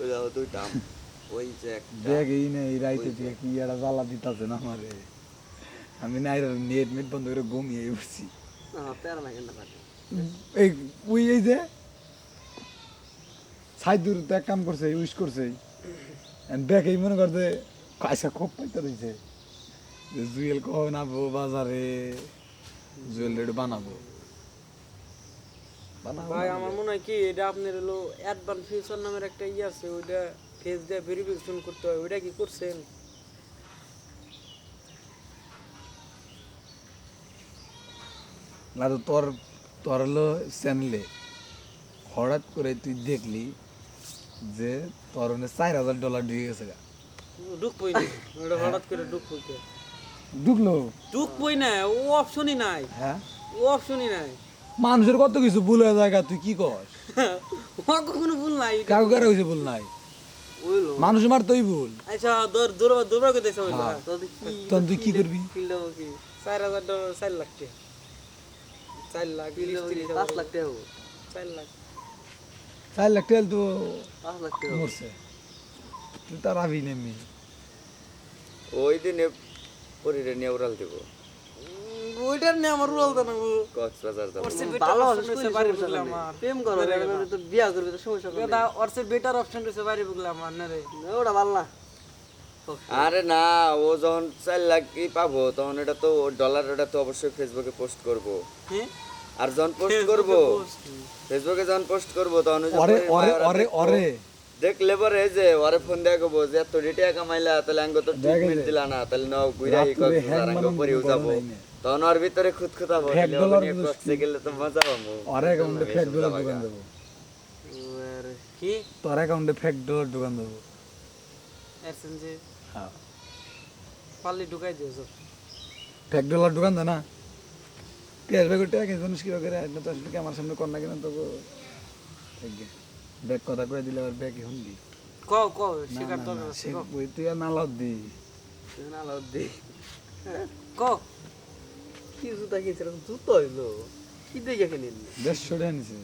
ওই দাও দুইটা ওই যে একটা ব্যাগই নেই রাইতে দিয়ে কি একটা জ্বালা দিতাছে না আমারে। আমি নাই নেট মিট বন্ধ করে ঘুমিয়ে উঠছি না প্যারা লাগে না এই ওই এই যে সাইদুর তো এক কাম করছে ইউজ করছে। এই মনে করতে কাইসা খুব পাইতে রয়েছে জুয়েল কখন আবো বাজারে জুয়েল বানাবো। ভাই আমার মনে হয় কি এটা আপনার হলো অ্যাডভান্স ফিউচার নামের একটা ইয়ে আছে ওইটা ফেস দিয়ে ভেরিফিকেশন করতে হয় ওইটা কি করছেন? না তো তোর তোর হলো চ্যানেলে হঠাৎ করে তুই দেখলি যে তোর চার হাজার ডলার ঢুকে গেছে গা। ঢুকবই না ওটা হঠাৎ করে ঢুকবই ঢুকলো? ঢুকবই না ও অপশনই নাই। হ্যাঁ? ও অপশনই নাই। মানুষের কত কিছু ভুল হয়ে যায় তুই কি কস? ও কখনো ভুল নাই। কাকু কারও কিছু ভুল নাই? মানুষ মার তোই ভুল। আচ্ছা ওইটা হ্যাঁ। তখন তুই কি করবি? ফিল্ড হবে কি? চার হাজার ডলার চার লাখ টাকা। চার লাখ পাঁচ লাখ টাকা হবে। চার লাখ। চার লাখ টেল তো পাঁচ লাখ টাকা মরছে। তুই তার আবি নেমি। ওই দিনে পরিরে নিয়ে উড়াল দিব। ওইটার নিয়ে আমার রুয়াল জানা কক্সবাজার যাব। ভালো বাড়ি প্রেম করো তো বিয়া করবে তো সমস্যা করবে দাদা বেটার অপশন রয়েছে বাড়ি না রে? ওটা ভালো না। আরে না ও যখন চার লাখ ই পাবো তখন এটা তো ডলার এটা তো অবশ্যই ফেসবুকে পোস্ট করব। হ্যাঁ আর যখন পোস্ট করব ফেসবুকে যখন পোস্ট করব তখন দেখব। দেখলে পরে যে ওরে ফোন দেয়া কবো যে এত রিটিয়া কামাইলা তাহলে আঙ্গ তো ট্রিটমেন্ট দিলা না তাহলে নাও কক্সবাজার আঙ্গ করে যাব। তখন ওর ভিতরে খুঁতখুতা কক্সে গেলে তো মজা পাবো। ওর অ্যাকাউন্টে ফেক ডলার দোকান দেবো। কি? তোর অ্যাকাউন্টে ফেক ডলার দোকান দেবো। যে হ্যাঁ। পাল্লি ঢুকাই দিও সব। ফেক ডলার দোকান দে না। ক্যাশ ব্যাগ টাকা কিছু মানুষ কিবা করে তো আসলে কি আমার সামনে কর না কিনা তো ব্যাগ কথা কয়ে দিলে আবার ব্যাগ শুনবি কও কও না, শিকার তো না, সে ওই তুই আর না লাভ দি। না লাও দে। কও। কি জুতা কিনছে জুতো হইল কি দেখে কিনেন দেড়শো টাকা নিছে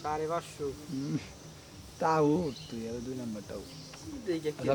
সাড়ে পাঁচশো তাও তুই আর দুই নাম্বারটাও কি দেখে